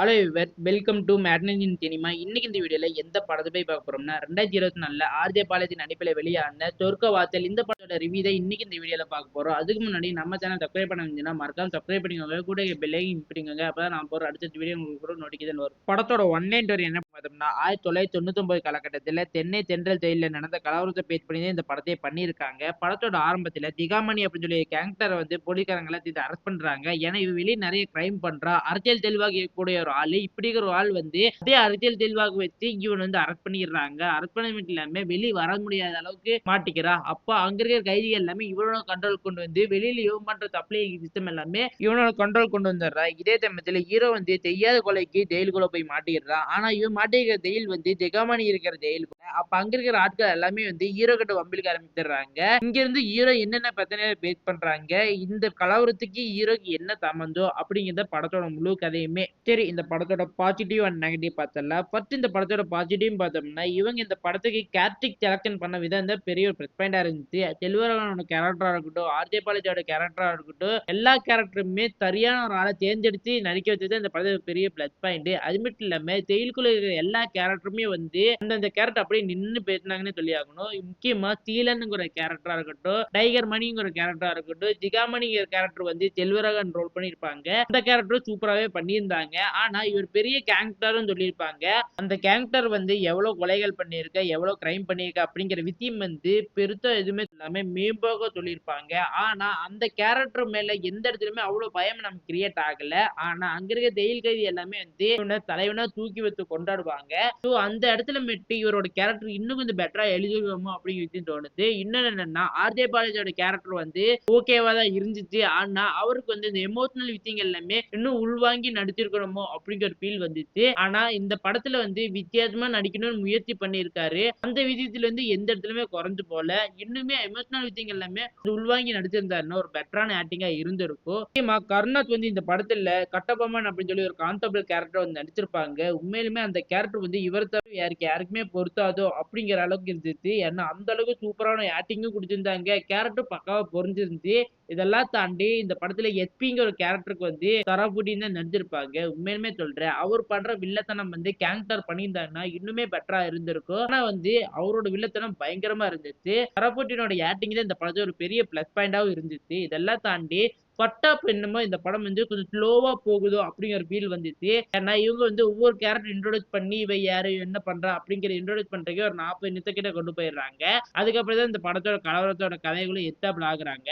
Hello welcome to மேட்னின் cinema இன்னைக்கு இந்த வீடியோவில் எந்த படத்தை போய் பார்க்க போகிறோம்னா ரெண்டாயிரத்தி இருபத்தி நாலில் ஆர்ஜே பாலாஜி நடிப்பில் வெளியான சொர்க்க வாசல் இந்த படத்தோட ரிவ்யூ தான் இன்னைக்கு இந்த வீடியோல பார்க்க போறோம். அதுக்கு முன்னாடி நம்ம சேனல் சப்ஸ்கிரைப் பண்ண மறக்காம சப்ஸ்கிரைப் பண்ணிக்கோங்க. கூட பெல்லையும் பண்ணிக்கோங்க அப்பதான் நான் போற அடுத்த வீடியோ உங்களுக்கு கூட நோட்டிஃபிகேஷன் வரும். படத்தோட ஒன் லைன் என்ன பார்த்தோம்னா ஆயிரத்தி தொள்ளாயிரத்தி தொண்ணூத்தொன்பது காலகட்டத்தில் தென்னை தென்றல் ஜெயிலில் நடந்த கலவரத்தை பேஸ் பண்ணி தான் இந்த படத்தை பண்ணியிருக்காங்க. படத்தோட ஆரம்பத்தில் திகாமணி அப்படின்னு சொல்லி கேரக்டரை வந்து போலீஸ்காரங்களை இது அரெஸ்ட் பண்றாங்க. ஏன்னா இவ வெளியே நிறைய கிரைம் பண்றா. அரசியல் தெளிவாக இருக்கக்கூடிய ஒரு ஆள். இப்படிங்கிற ஒரு ஆள் வந்து அதே அரசியல் தெளிவாக வச்சு இவன் வந்து அரெஸ்ட் பண்ணிடுறாங்க. அரெஸ்ட் பண்ண மட்டும் வெளியே வர முடியாத அளவுக்கு மாட்டிக்கிறா. அப்போ அங்க இருக்கிற கைதிகள் எல்லாமே இவனோட கண்ட்ரோல் கொண்டு வந்து வெளியில இவன் பண்ற தப்பிலே சிஸ்டம் எல்லாமே இவனோட கண்ட்ரோல் கொண்டு வந்துடுறான் இதே சமயத்துல ஹீரோ வந்து தெரியாத கொலைக்கு ஜெயிலுக்குள்ள போய் மாட்டிடுறான் ஆனா இவன் மாட்டிருக்கிற ஜெயில் வந்து ஜெகமணி இருக்கிற ஜெயில் அப்ப அங்க இருக்கிற ஆட்கள் எல்லாமே வந்து ஹீரோ கிட்ட வம்பிலுக்கு ஆரம்பிச்சிடுறாங்க இங்க இருந்து ஹீரோ என்னென்ன பிரச்சனை பேஸ் பண்றாங்க? இந்த கலவரத்துக்கு ஹீரோக்கு என்ன சம்பந்தம்? அப்படிங்கிறத படத்தோட முழு கதையுமே. சரி இந்த படத்தோட பாசிட்டிவ் அண்ட் நெகட்டிவ் பார்த்தல ஃபர்ஸ்ட் இந்த படத்தோட பாசிட்டிவ் பார்த்தோம்னா இவங்க இந்த படத்துக்கு கேரக்டிக் செலக்ஷன் பண்ண விதம் இந்த பெரிய ஒரு ப்ளஸ் பாயிண்டா இருந்துச்சு. செல்வரகனோட கேரக்டரா இருக்கட்டும் ஆர்ஜே பாலாஜியோட கேரக்டரா இருக்கட்டும் எல்லா கேரக்டருமே சரியான ஒரு ஆளை தேர்ந்தெடுத்து நடிக்க வச்சது அந்த படத்தோட பெரிய ப்ளஸ் பாயிண்ட் அது மட்டும் இல்லாம ஜெயிலுக்குள்ள இருக்கிற எல்லா கேரக்டருமே வந்து அந்தந்த கேரக்டர் அப்படியே நின்று பேசினாங்கன்னு சொல்லி ஆகணும். முக்கியமா சீலனுங்கிற கேரக்டரா இருக்கட்டும் டைகர் மணிங்கிற கேரக்டரா இருக்கட்டும் ஜிகாமணிங்கிற கேரக்டர் வந்து செல்வரகன் ரோல் பண்ணியிருப்பாங்க. அந்த கேரக்டரும் சூப்பராகவே பண்ணியிருந்தாங்க. ஆனா இவர் பெரிய கேரக்டர்னு சொல்லியிருப்பாங்க. அந்த கேரக்டர் வந்து எவ்வளவு கொலைகள் பண்ணியிருக்க எவ்வளவு கிரைம் பண்ணியிருக்க அப்படிங்கிற விஷயம் வந்து பெருத்த எதுவுமே எல்லாமே மேம்போக சொல்லியிருப்பாங்க. ஆனா அந்த கேரக்டர் மேல எந்த இடத்துலயுமே அவ்வளவு பயம் நமக்கு கிரியேட் ஆகல. ஆனா அங்க இருக்க ஜெயில் கைதி எல்லாமே வந்து இவனை தலைவனா தூக்கி வச்சு கொண்டாடுவாங்க. ஸோ அந்த இடத்துல மட்டு இவரோட கேரக்டர் இன்னும் கொஞ்சம் பெட்டரா எழுதிடுவோமோ அப்படிங்கிறது தோணுது. இன்னொன்று என்னன்னா ஆர்ஜே பாலாஜியோட கேரக்டர் வந்து ஓகேவா தான் இருந்துச்சு. ஆனா அவருக்கு வந்து இந்த எமோஷனல் விஷயங்கள் எல்லாமே இன்னும் உள்வாங்கி நடிச்சிருக்கணுமோ அப்படிங்கிற ஃபீல் வந்துச்சு. ஆனா இந்த படத்துல வந்து வித்தியாசமா நடிக்கணும்னு முயற்சி பண்ணியிருக்காரு. அந்த விஷயத்துல வந்து எந்த இடத்துலயுமே குறைஞ்சு போல இன்னுமே எமோஷனல் விஷயங்கள் எல்லாமே உள்வாங்கி நடிச்சிருந்தாருன்னா ஒரு பெட்டரான ஆக்டிங்கா இருந்திருக்கும். முக்கியமா கருணாத் வந்து இந்த படத்துல கட்டபொம்மன் அப்படின்னு சொல்லி ஒரு கான்ஸ்டபிள் கேரக்டர் வந்து நடிச்சிருப்பாங்க. உண்மையிலுமே அந்த கேரக்டர் வந்து இவர் தவிர யாருக்கு யாருக்குமே பொருத்தாதோ அப்படிங்கிற அளவுக்கு இருந்துச்சு. ஏன்னா அந்த அளவுக்கு சூப்பரான ஆக்டிங்கும் கொடுத்திருந்தாங்க. கேரக்டர் பக்காவா பொறிஞ்சிருந்து இதெல்லாம் தாண்டி இந்த படத்துல எஸ்பிங்கிற ஒரு கேரக்டருக்கு வந்து தரபுடின்னு தான் நடிச்சிருப்பாங்க. உண்மையுமே சொல்றேன். அவர் பண்ற வில்லத்தனம் வந்து கேரக்டர் பண்ணியிருந்தாங்கன்னா இன்னுமே பெட்டரா இருந்திருக்கும். ஆனா வந்து அவரோட வில்லத்தனம் பயங்கரமா இருந்துச்சு. தரபுட்டினோட ஆக்டிங் தான் இந்த படத்துல ஒரு பெரிய பிளஸ் பாயிண்டாவும் இருந்துச்சு. இதெல்லாம் தாண்டி பட்டாப் என்னமோ இந்த படம் வந்து கொஞ்சம் ஸ்லோவா போகுதோ அப்படிங்கிற ஃபீல் வந்துச்சு. ஏன்னா இவங்க வந்து ஒவ்வொரு கேரக்டர் இன்ட்ரோடியூஸ் பண்ணி இவ யாரு என்ன பண்றா அப்படிங்கிற இன்ட்ரோடியூஸ் பண்றதுக்கு ஒரு நாற்பது நிமிஷக்கிட்ட கொண்டு போயிடுறாங்க. அதுக்கப்புறம் தான் இந்த படத்தோட கலவரத்தோட கதைகளும் எத்தாப்புல ஆகுறாங்க.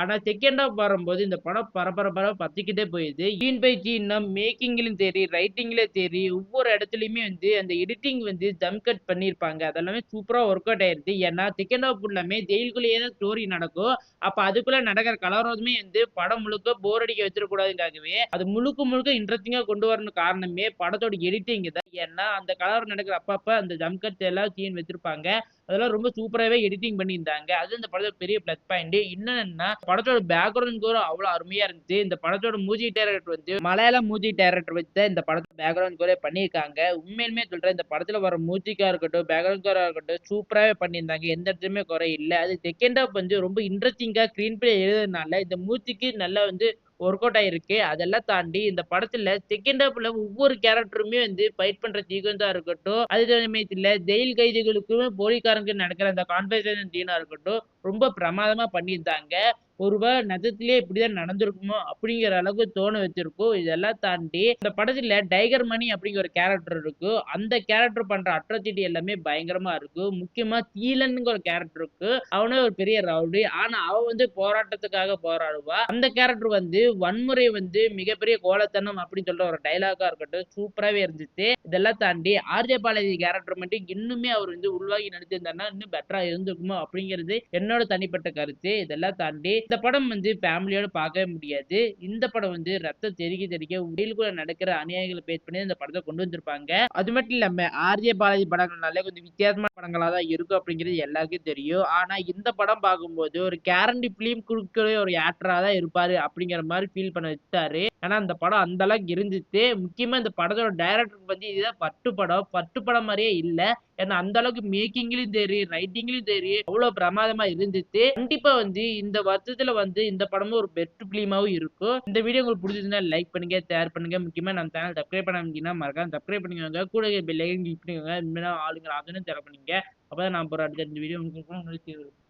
ஆனா செகண்ட் ஆஃப் வரும்போது இந்த படம் பரபரப்பர பத்திக்கிட்டே போயிடுது. ஈன் பை சீனம் மேக்கிங்லயும் சரி ரைட்டிங்லயும் சரி ஒவ்வொரு இடத்துலயுமே வந்து அந்த எடிட்டிங் வந்து ஜம் கட் பண்ணியிருப்பாங்க. அதெல்லாமே சூப்பரா ஒர்க் அவுட் ஆயிருது. ஏன்னா செகண்ட் ஆஃப் ஃபுல்லாமே ஜெயிலுக்குள்ளேயே தான் ஸ்டோரி நடக்கும். அப்ப அதுக்குள்ள நடக்கிற கலவரமே வந்து படம் முழுக்க போர் அடிக்க வச்சிடக்கூடாதுக்காகவே அது முழுக்க முழுக்க இன்ட்ரெஸ்டிங்காக கொண்டு வரணும் காரணமே படத்தோட எடிட்டிங் தான். ஏன்னா அந்த கலவரம் நடக்கிற அப்பப்ப அந்த ஜம்கட் எல்லாம் சீன் வச்சிருப்பாங்க. அதெல்லாம் ரொம்ப சூப்பராகவே எடிட்டிங் பண்ணியிருந்தாங்க. அது இந்த படத்தோட பெரிய ப்ளஸ் பாயிண்ட் என்னன்னா படத்தோட பேக்ரவுண்ட் கூட அவ்வளோ அருமையா இருந்துச்சு. இந்த படத்தோட மூஜி டேரக்டர் வந்து மலையாள மூஜி டேரக்டர் வச்சு இந்த படத்தோட பேக்ரவுண்ட் கூட பண்ணியிருக்காங்க. உண்மையிலுமே சொல்றேன் இந்த படத்துல வர மூஜிக்கா இருக்கட்டும் பேக்ரவுண்ட் ஸ்கோரா இருக்கட்டும் சூப்பராகவே பண்ணியிருந்தாங்க. எந்த இடத்துலயுமே குறை இல்லை. அது செகண்ட் ஹாஃப் வந்து ரொம்ப இன்ட்ரெஸ்டிங்கா ஸ்க்ரீன் பிளே எழுதுறதுனால இந்த மூச்சிக்கு நல்லா வந்து ஒர்க் அவுட் ஆயிருக்கு அதெல்லாம் தாண்டி இந்த படத்துல செகண்ட் ஹாப்ல ஒவ்வொரு கேரக்டருமே வந்து ஃபைட் பண்ற சீக்வன்ஸா இருக்கட்டும் அதே சமயத்துல ஜெயில் கைதிகளுக்கும் போலிக்காரங்க நடக்கிற அந்த கான்வர்சேஷன் சீனா இருக்கட்டும் ரொம்ப பிரமாதமா பண்ணியிருந்தாங்க. ஒருவேளை நிஜத்திலேயே இப்படிதான் நடந்திருக்குமோ அப்படிங்கிற அளவுக்கு தோண வச்சிருக்கும் இதெல்லாம் தாண்டி இந்த படத்துல டைகர் மணி அப்படிங்கிற ஒரு கேரக்டர் இருக்கு. அந்த கேரக்டர் பண்ற அட்ராசிட்டி எல்லாமே பயங்கரமா இருக்கு. முக்கியமா தீலனுங்கிற ஒரு கேரக்டர் இருக்கு. அவனே ஒரு பெரிய ரவுடி. ஆனா அவன் வந்து போராட்டத்துக்காக போராடுவா. அந்த கேரக்டர் வந்து வன்முறை வந்து மிகப்பெரிய கோலத்தனம் அப்படின்னு சொல்ற ஒரு டைலாகா இருக்கட்டும் சூப்பராகவே இருந்துச்சு. இதெல்லாம் தாண்டி ஆர்ஜே பாலாஜி கேரக்டர் மட்டும் இன்னுமே அவர் வந்து உள்வாகி நடிச்சிருந்தாருன்னா இன்னும் பெட்டரா இருந்திருக்குமோ அப்படிங்கிறது என்ன என்னோட தனிப்பட்ட கருத்து. இதெல்லாம் தாண்டி இந்த படம் வந்து ஃபேமிலியோட பார்க்கவே முடியாது. இந்த படம் வந்து ரத்த தெரிக்க தெறிக்க உடலுக்குள்ள நடக்கிற அநியாயங்களை பேஸ் பண்ணி இந்த படத்தை கொண்டு வந்திருப்பாங்க. அது மட்டும் இல்லாம ஆர்ஜே பாலாஜி படங்கள்னாலே கொஞ்சம் வித்தியாசமான படங்களா தான் இருக்கும் அப்படிங்கிறது எல்லாருக்கும் தெரியும். ஆனா இந்த படம் பார்க்கும்போது ஒரு கேரண்டி பிலிம் கொடுக்கிற ஒரு ஆக்டரா தான் இருப்பாரு அப்படிங்கிற மாதிரி ஃபீல் பண்ண வச்சாரு ஆனா அந்த படம் அந்த அளவுக்கு இருந்துச்சு. முக்கியமா இந்த படத்தோட டைரக்டருக்கு வந்து இதுதான் பட்டு படம். பட்டு படம் மாதிரியே இல்ல. ஏன்னா அந்த அளவுக்கு மேக்கிங்லயும் சரி ரைட்டிங்லயும் சரி அவ்வளவு பிரமாதமா இருந்துச்சு கண்டிப்பா வந்து இந்த வருஷத்துல வந்து இந்த படமும் ஒரு பெஸ்ட் பிலிமாவும் இருக்கும். இந்த வீடியோ உங்களுக்கு பிடிச்சிருந்தா லைக் பண்ணுங்க ஷேர் பண்ணுங்க. முக்கியமா நம்ம சேனல் சப்ஸ்கிரைப் பண்ணாம மறக்காம சப்ஸ்கிரைப் பண்ணிக்கோங்க. கூட பெல் ஐக்கன் கிளிக் பண்ணிக்கோங்க. இந்த மாதிரி ஆளுங்க அதுன்னு தேவை பண்ணீங்க அப்பதான் நான் போற அடுத்த வீடியோ உங்களுக்கு